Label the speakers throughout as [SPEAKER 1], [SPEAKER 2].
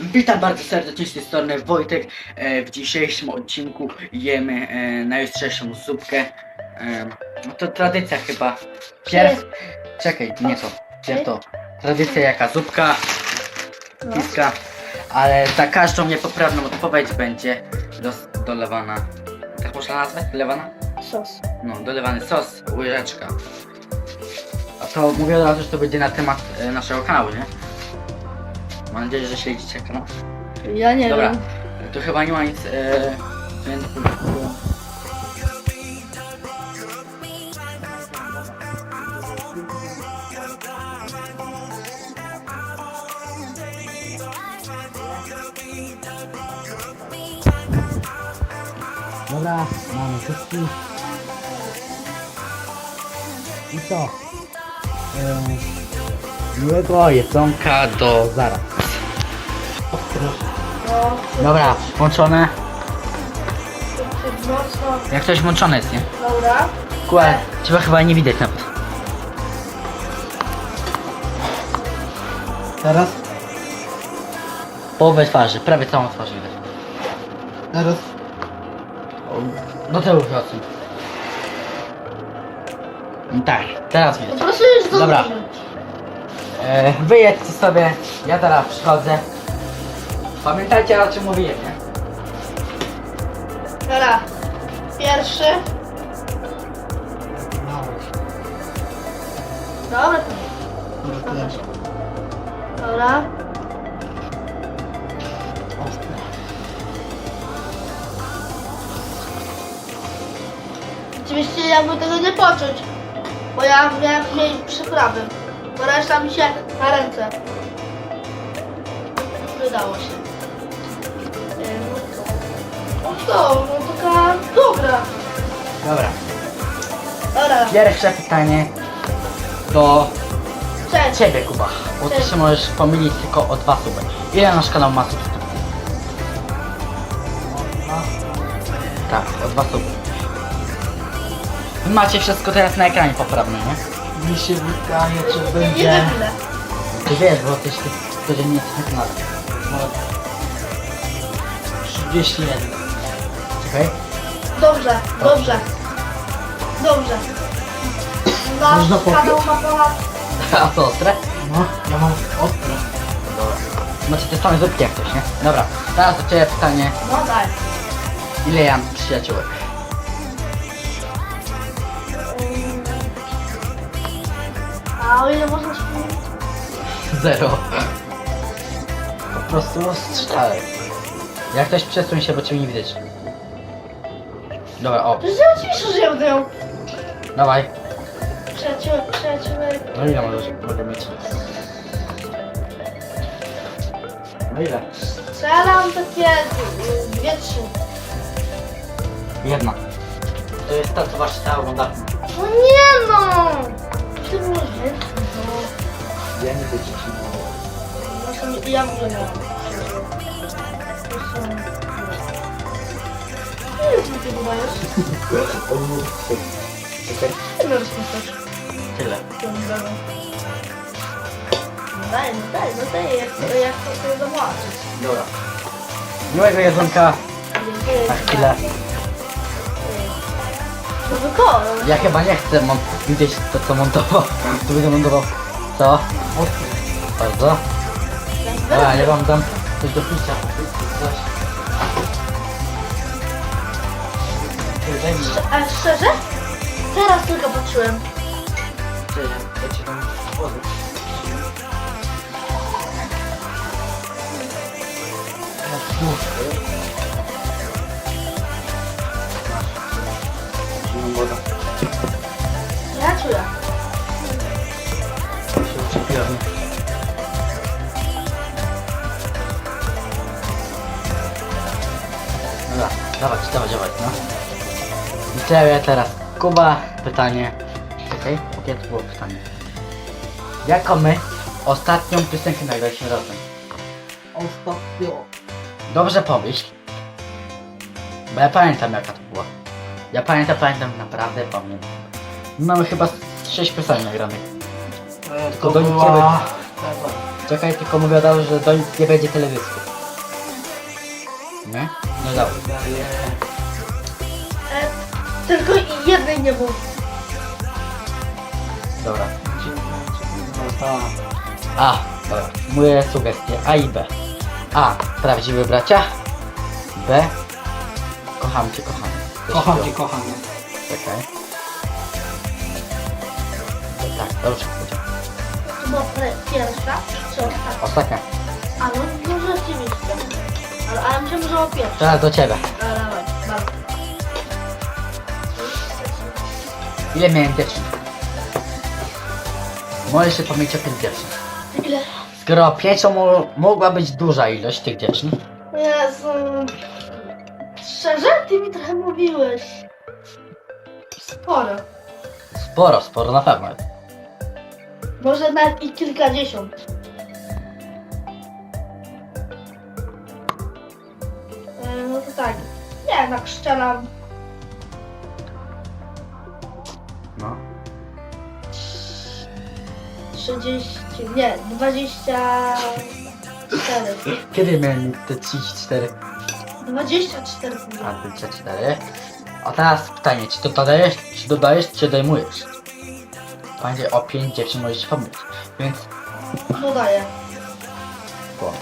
[SPEAKER 1] Witam bardzo serdecznie z tej strony Wojtek. E, w dzisiejszym odcinku jemy e, najostrzejszą zupkę. E, no to tradycja chyba. Pierw... Czekaj, nie to. Pierw to. Tradycja jaka zupka, piska. Ale za każdą niepoprawną odpowiedź będzie dos- dolewana. Tak można nazwać? Dolewana?
[SPEAKER 2] Sos.
[SPEAKER 1] No, dolewany sos, łyżeczka. A to mówię od razu, że to będzie na temat e, naszego kanału, nie? Mam nadzieję, że śledzicie kanał.
[SPEAKER 2] Ja nie
[SPEAKER 1] Dobra,
[SPEAKER 2] wiem.
[SPEAKER 1] to chyba nie ma nic e. Dobra, mamy wszystkich. I co? Miłego jedzonka do zaraz.
[SPEAKER 2] No,
[SPEAKER 1] Dobra, włączone. Jak coś włączone jest, nie?
[SPEAKER 2] Dobra.
[SPEAKER 1] Kłe, ciebie chyba nie widać nawet. Teraz? Połowę twarzy, prawie całą twarz widać. Teraz? Do tyłu wracam. Tak, teraz widać.
[SPEAKER 2] Za
[SPEAKER 1] Dobra. E, wyjedźcie sobie, ja teraz przychodzę. Pamiętajcie o czym mówiłem, nie?
[SPEAKER 2] Dobra. Pierwszy. Dobra. to- Dobra. Oczywiście ja bym tego nie poczuć, bo ja miałem mieć przyprawy, bo reszta mi się na ręce wydało się. Ym, O to, no taka dobra.
[SPEAKER 1] Dobra.
[SPEAKER 2] Dobra,
[SPEAKER 1] Pierwsze pytanie do
[SPEAKER 2] cześć.
[SPEAKER 1] ciebie, Kuba. Bo ty
[SPEAKER 2] Cześć.
[SPEAKER 1] się możesz pomylić tylko o dwa suby. Ile nasz kanał ma subskrypcji? Tak, o dwa suby. Wy macie wszystko teraz na ekranie poprawne, nie? Mi się wydaje, czy
[SPEAKER 2] Nie wiem ile.
[SPEAKER 1] Ty wiesz, bo ty się codziennie na kanale. No. 31. Czekaj.
[SPEAKER 2] Dobrze, dobrze. Dobrze. Nasz
[SPEAKER 1] Można
[SPEAKER 2] kanał ma ponad...
[SPEAKER 1] A to ostre? No, ja mam ostre. Dobra. Macie te same zupki jak coś, nie? Dobra, teraz do ciebie pytanie.
[SPEAKER 2] No daj.
[SPEAKER 1] Ile ja mam przyjaciółek?
[SPEAKER 2] A o ile można wspomnieć?
[SPEAKER 1] Zero. Po prostu strzelaj. Jak ktoś przesuń się, bo cię nie widać. Dobra, o,
[SPEAKER 2] To jest oczywiście, że ja będę ją...
[SPEAKER 1] dawaj.
[SPEAKER 2] Przyjaciółek, przyjaciółek...
[SPEAKER 1] No ile możesz, mogę mieć? No ile?
[SPEAKER 2] Strzelam takie... y, Dwie, trzy.
[SPEAKER 1] Jedna. To jest ta, co wasz ta oglądarka.
[SPEAKER 2] No nie no! Ty więcej, no.
[SPEAKER 1] Ja nie wiem, czy
[SPEAKER 2] No nie- ja w ogóle nie mam. To są... Ile ty tego dajesz?
[SPEAKER 1] Czekaj.
[SPEAKER 2] Ile rozpuszczasz?
[SPEAKER 1] Tyle.
[SPEAKER 2] Daj, no daj, no daj, jak to, jak to sobie zobaczyć.
[SPEAKER 1] Dobra. Miłego jedzonka. Na chwilę.
[SPEAKER 2] No
[SPEAKER 1] Ja chyba nie chcę mon- widzieć to co montował. To będę montował. Co? Bardzo. Dobra, nie wam dam coś do picia. Coś. Daj mi.
[SPEAKER 2] A szczerze? Teraz tylko patrzyłem.
[SPEAKER 1] Ja ci dam wody. Jak puszczę. No. I ciebie teraz, Kuba, pytanie. Czekaj, jakie to było pytanie? Jaką my ostatnią piosenkę nagraliśmy razem? Ostatnio. Dobrze pomyśl. Bo ja pamiętam jaka to była. Ja pamiętam, pamiętam, naprawdę pamiętam. Mamy chyba 6 piosenek nagranych. To do nich nie będzie. Czekaj, tylko mówię od razu, że do nich nie będzie telewizji. Nie? No dobra.
[SPEAKER 2] Tylko i jednej nie było.
[SPEAKER 1] Dobra. A, dobra. Moje sugestie. A i B. A. Prawdziwy bracia. B. Kocham cię, kocham.
[SPEAKER 3] Kocham cię, kocham.
[SPEAKER 1] Czekaj. Tak, dobrze powiedział.
[SPEAKER 2] To była pre- pierwsza, czy ostatnia?
[SPEAKER 1] Ostatnia.
[SPEAKER 2] A no, no rzeczywiście. Ale, ale myślałem, że była pierwsza.
[SPEAKER 1] Teraz do ciebie.
[SPEAKER 2] Ale
[SPEAKER 1] Ile miałem dziewczyn? Możesz się pomylić o pięć dziewczyn.
[SPEAKER 2] Ile?
[SPEAKER 1] Skoro pięcią mo- mogła być duża ilość tych dziewczyn,
[SPEAKER 2] Jezu. Szczerze? Ty mi trochę mówiłeś. Sporo.
[SPEAKER 1] sporo, sporo na pewno.
[SPEAKER 2] Może nawet i kilkadziesiąt. E, No to tak. Nie, tak szczeram
[SPEAKER 1] No.
[SPEAKER 2] 30, nie, 24.
[SPEAKER 1] Kiedy miałem te 34?
[SPEAKER 2] 24
[SPEAKER 1] A 24. A teraz pytanie, czy to dodajesz, czy dodajesz, czy odejmujesz? Pamiętaj, o 5 dziewczyn możesz się pomylić. Więc
[SPEAKER 2] dodaję.
[SPEAKER 1] błąd.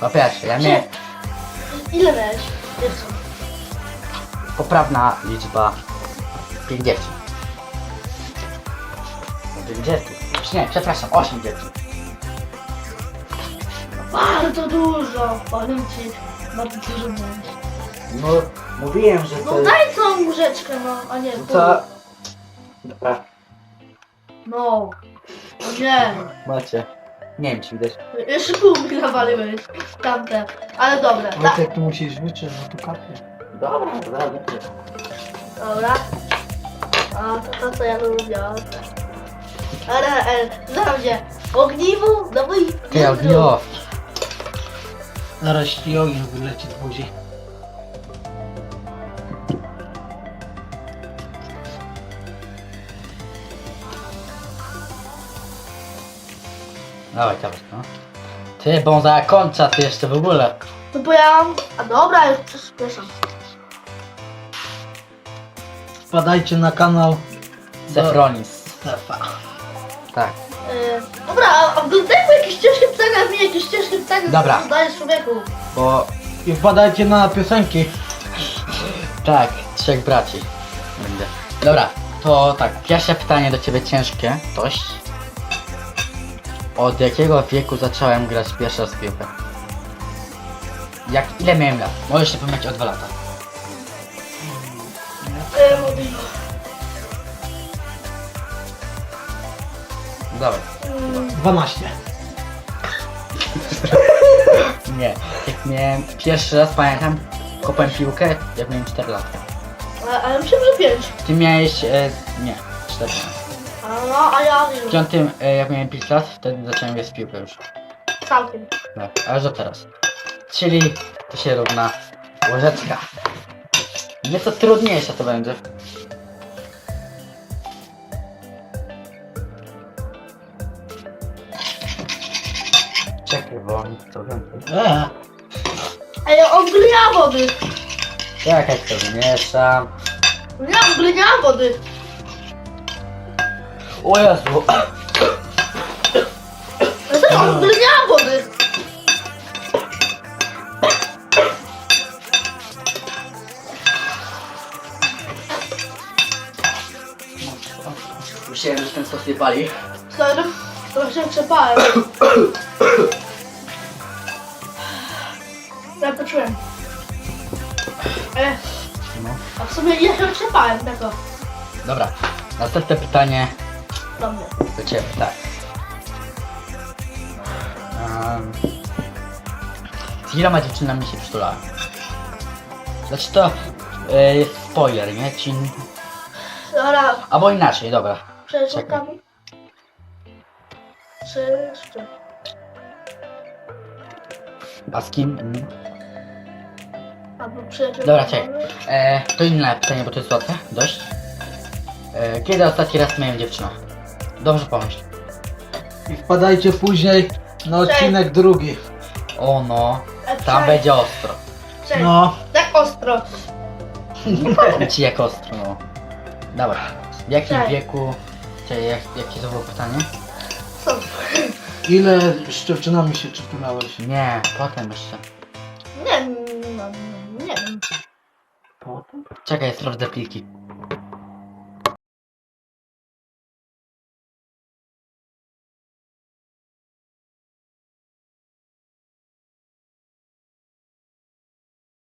[SPEAKER 1] Po pierwsze, ja miałem
[SPEAKER 2] Ile miałeś? Dziewczyn.
[SPEAKER 1] poprawna liczba 5 dziewczyn. No 5 dziewczyn. Już Nie, przepraszam, 8 dziewczyn.
[SPEAKER 2] Bardzo dużo. Powiem ci, bardzo dużo miałeś.
[SPEAKER 1] No, mówiłem, że
[SPEAKER 2] No daj tą łyżeczkę, no, a nie
[SPEAKER 1] No to... Dobra,
[SPEAKER 2] No. O nie.
[SPEAKER 1] macie. Nie wiem, czy widać.
[SPEAKER 2] Jeszcze pół mi nawaliłeś. Tamte. Ale dobre. Da,
[SPEAKER 3] Wojtek, tu musisz bo tu kapie.
[SPEAKER 1] Dobra, dobra.
[SPEAKER 2] dobra. A to to co ja lubię. Ale, ale, zawsze. Ogniwu, no bo i...
[SPEAKER 1] Ty, ogniwo.
[SPEAKER 3] Zaraz ci ogień wyleci z buzi.
[SPEAKER 1] Dawaj, dawaj, no. Ty, bo on zakończa, ty jeszcze w ogóle.
[SPEAKER 2] No bo ja mam... A dobra, już przyspieszam.
[SPEAKER 3] Wpadajcie na kanał
[SPEAKER 1] Sefronis.
[SPEAKER 3] Stefa.
[SPEAKER 1] Tak.
[SPEAKER 2] Yy, dobra, a, a oglądajmy jakieś ciężkie pytania, mi jakieś ciężkie pytania
[SPEAKER 1] Dobra.
[SPEAKER 2] zadajesz człowieku.
[SPEAKER 1] Bo,
[SPEAKER 3] I wpadajcie na piosenki.
[SPEAKER 1] tak, trzech braci. Będzie. Dobra, to tak, pierwsze pytanie do ciebie ciężkie, dość. Od jakiego wieku zacząłem grać pierwszy raz w piłkę? Jak, ile miałem lat? Możesz się pomylić o dwa lata. Dawaj.
[SPEAKER 2] Yy,
[SPEAKER 3] 12.
[SPEAKER 1] Nie, jak miałem pierwszy raz, pamiętam, kopałem piłkę, jak miałem 4 lata.
[SPEAKER 2] ale, ale myślałem, że pięć.
[SPEAKER 1] Ty miałeś, e, nie, 4
[SPEAKER 2] A, no, a ja
[SPEAKER 1] W
[SPEAKER 2] wiem.
[SPEAKER 1] piątym, e, jak miałem 5 lat, wtedy zacząłem grać w piłkę już.
[SPEAKER 2] Całkiem.
[SPEAKER 1] Tak, aż do teraz. Czyli to się równa łyżeczka. Nieco trudniejsze to będzie. Czekaj, bo mi to.
[SPEAKER 3] Eee.
[SPEAKER 2] Ej, on ma wody.
[SPEAKER 1] Czekaj, to wymieszam.
[SPEAKER 2] Nie, on wody.
[SPEAKER 1] O Jezu!
[SPEAKER 2] Ale co, on ma wody.
[SPEAKER 1] Myślałem, że ten sos nie pali.
[SPEAKER 2] Sorry, trochę się trzepałem. ja się trzepałem, tak o.
[SPEAKER 1] Dobra, następne pytanie
[SPEAKER 2] Do mnie.
[SPEAKER 1] do Ciebie, tak. Um, z iloma dziewczynami się przytulałem? Znaczy to jest spoiler, nie? Ci...
[SPEAKER 2] Dobra,
[SPEAKER 1] Albo inaczej, dobra.
[SPEAKER 2] przeczytamy. Trzy, cztery.
[SPEAKER 1] A z kim? Mm.
[SPEAKER 2] Albo przyjaciół.
[SPEAKER 1] Dobra, czekaj. E, to inne pytanie, bo to jest łatwe, dość. E, kiedy ostatni raz miałem dziewczynę? Dobrze pomyśl.
[SPEAKER 3] I wpadajcie później na odcinek drugi.
[SPEAKER 1] O no, tam
[SPEAKER 2] cześć,
[SPEAKER 1] będzie ostro.
[SPEAKER 2] Cześć.
[SPEAKER 3] No,
[SPEAKER 2] Tak ostro.
[SPEAKER 1] Nie powiem ci jak ostro, no. Dawaj. W jakim
[SPEAKER 2] Cześć.
[SPEAKER 1] wieku... Czekaj, jak, jakie to było pytanie?
[SPEAKER 2] Co?
[SPEAKER 3] ile z dziewczynami się przytulałeś?
[SPEAKER 1] Nie, potem jeszcze. Czekaj, sprawdzę pliki.